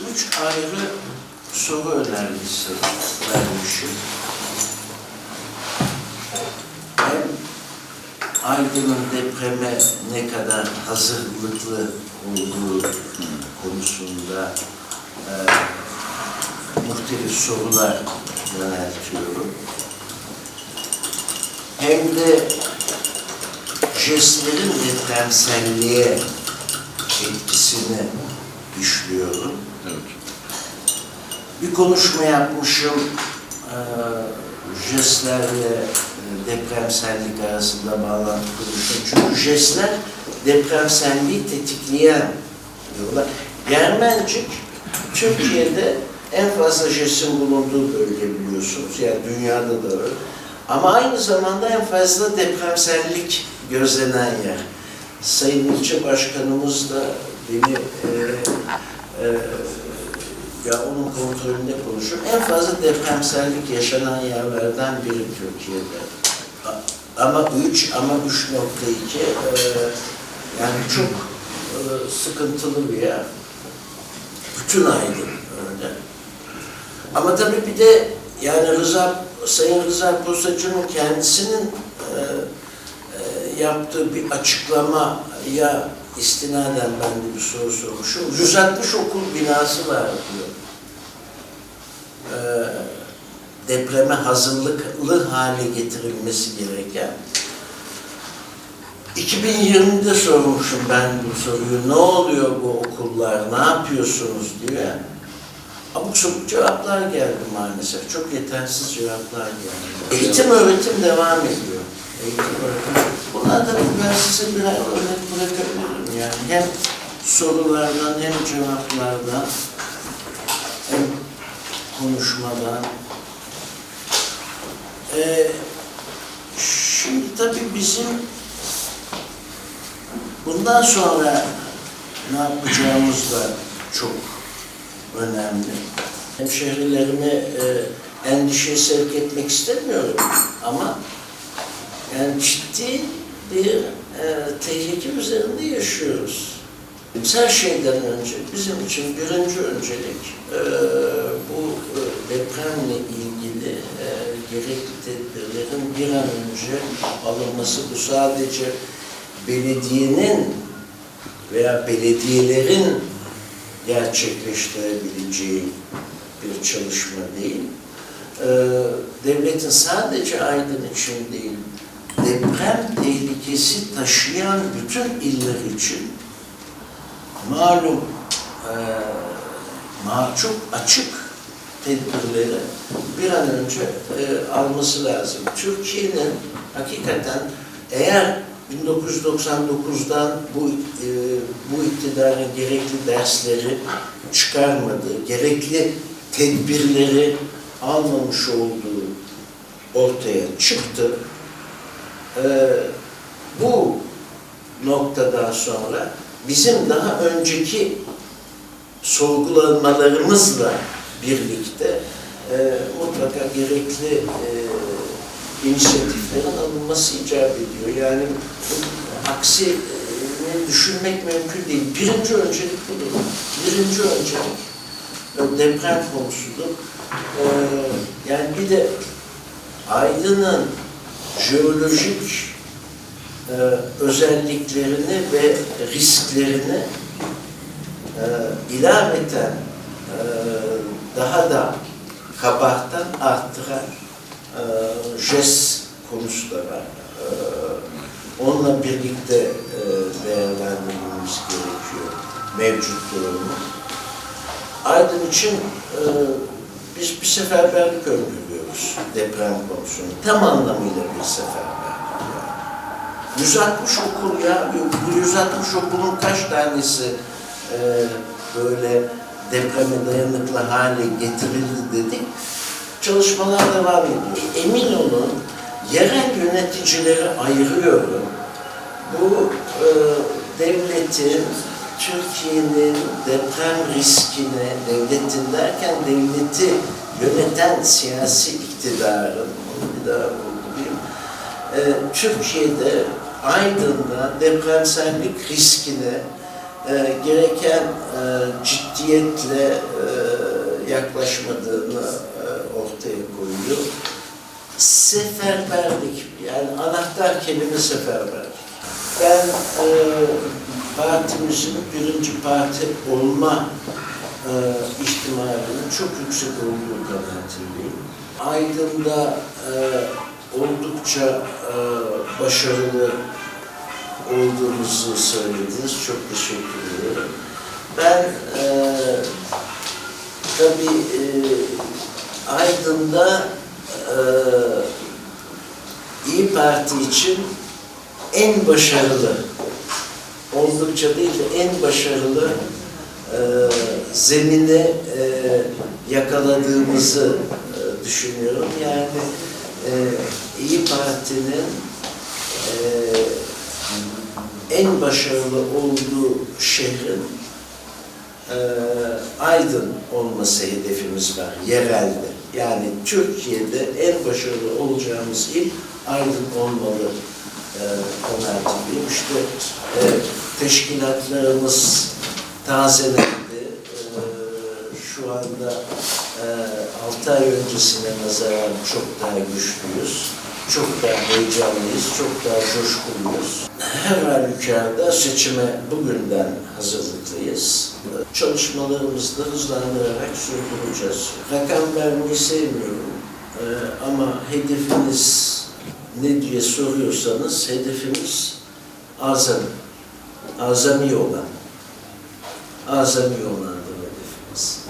üç ayrı soru önergesi vermişim. Hem Aydın'ın depreme ne kadar hazırlıklı olduğu konusunda e, muhtelif sorular yöneltiyorum. Hem de jestlerin depremselliğe etkisini işliyorum. Evet. Bir konuşma yapmışım, eee jestlerle e, depremsellik arasında bağlantı kurmuşum. Çünkü jestler depremselliği tetikleyen diyorlar. Germencik, Türkiye'de en fazla jestin bulunduğu bölge biliyorsunuz. Yani dünyada da öyle. Ama aynı zamanda en fazla depremsellik gözlenen yer. Sayın ilçe başkanımız da beni e, e, ya onun kontrolünde konuşuyor. En fazla depremsellik yaşanan yerlerden biri Türkiye'de. Ama 3 ama 3.2 e, yani çok e, sıkıntılı bir yer. Bütün Aydın öyle. Ama tabii bir de yani Rıza, Sayın Rıza Posacı'nın kendisinin e, e, yaptığı bir açıklamaya istinaden ben de bir soru sormuşum. 160 okul binası var diyor. E, depreme hazırlıklı hale getirilmesi gereken. 2020'de sormuşum ben bu soruyu. Ne oluyor bu okullar, ne yapıyorsunuz diye. Abuk sabuk cevaplar geldi maalesef. Çok yetersiz cevaplar geldi. Eğitim öğretim devam ediyor. Eğitim öğretim. Bunlar da ben size birer örnek bırakabilirim. Hem sorulardan hem cevaplardan hem konuşmadan. Ee, şimdi tabii bizim bundan sonra ne yapacağımız da çok önemli. Hemşehrilerimi e, endişeye sevk etmek istemiyorum ama yani ciddi bir e, tehlike üzerinde yaşıyoruz. Her şeyden önce bizim için birinci öncelik e, bu e, depremle ilgili e, gerekli tedbirlerin bir an önce alınması. Bu sadece belediyenin veya belediyelerin gerçekleştirebileceği bir çalışma değil. Ee, devletin sadece Aydın için değil, deprem tehlikesi taşıyan bütün iller için malum e, ma- açık tedbirleri bir an önce e, alması lazım. Türkiye'nin hakikaten eğer 1999'dan bu e, bu iktidarın gerekli dersleri çıkarmadığı, gerekli tedbirleri almamış olduğu ortaya çıktı. E, bu noktadan sonra bizim daha önceki sorgulamalarımızla birlikte e, mutlaka gerekli e, inisiyatiflerin alınması icap ediyor. Yani aksi e, düşünmek mümkün değil. Birinci öncelik budur. Birinci öncelik e, deprem konusudur. E, yani bir de Aydın'ın jeolojik e, özelliklerini ve risklerini e, ilaveten e, daha da kabartan, arttıran e, JES konusu. E, onunla birlikte e, değerlendirmemiz gerekiyor mevcut durumu. Aydın için e, biz bir seferberlik öngörüyoruz deprem konusunu. Tam anlamıyla bir seferberlik. Yani. 160 okul ya, bu 160 okulun kaç tanesi e, böyle depreme dayanıklı hale getirildi dedik. Çalışmalar devam ediyor. Emin olun yerel yöneticileri ayırıyorum. Bu e, devletin, Türkiye'nin deprem riskine, devletin derken devleti yöneten siyasi iktidarın, bir daha vurgulayayım, e, Türkiye'de Aydın'da depremsellik riskine e, gereken e, ciddi ciddiyetle e, yaklaşmadığını e, ortaya koyuyor. Seferberlik, yani anahtar kelime seferberlik. Ben e, partimizin birinci parti olma e, ihtimalinin çok yüksek olduğu kanaatindeyim. Aydın'da e, oldukça e, başarılı olduğumuzu söylediniz. Çok teşekkür ederim. Ben e, tabii e, Aydın'da e, İyi Parti için en başarılı, oldukça değil de en başarılı e, zemini e, yakaladığımızı e, düşünüyorum. Yani e, İyi Parti'nin e, en başarılı olduğu şehrin e, Aydın olması hedefimiz var yerelde. Yani Türkiye'de en başarılı olacağımız il Aydın olmalı e, kanaatindeyim. E, teşkilatlarımız tazelendi. E, şu anda e, 6 ay öncesine nazaran çok daha güçlüyüz. Çok daha heyecanlıyız, çok daha coşkuluyuz. Her halükarda seçime bugünden hazırlıklıyız. Çalışmalarımızı da hızlandırarak sürdüreceğiz. Rakam vermeyi sevmiyorum Ee, ama hedefiniz ne diye soruyorsanız hedefimiz azami. Azami olan. Azami olandır hedefimiz.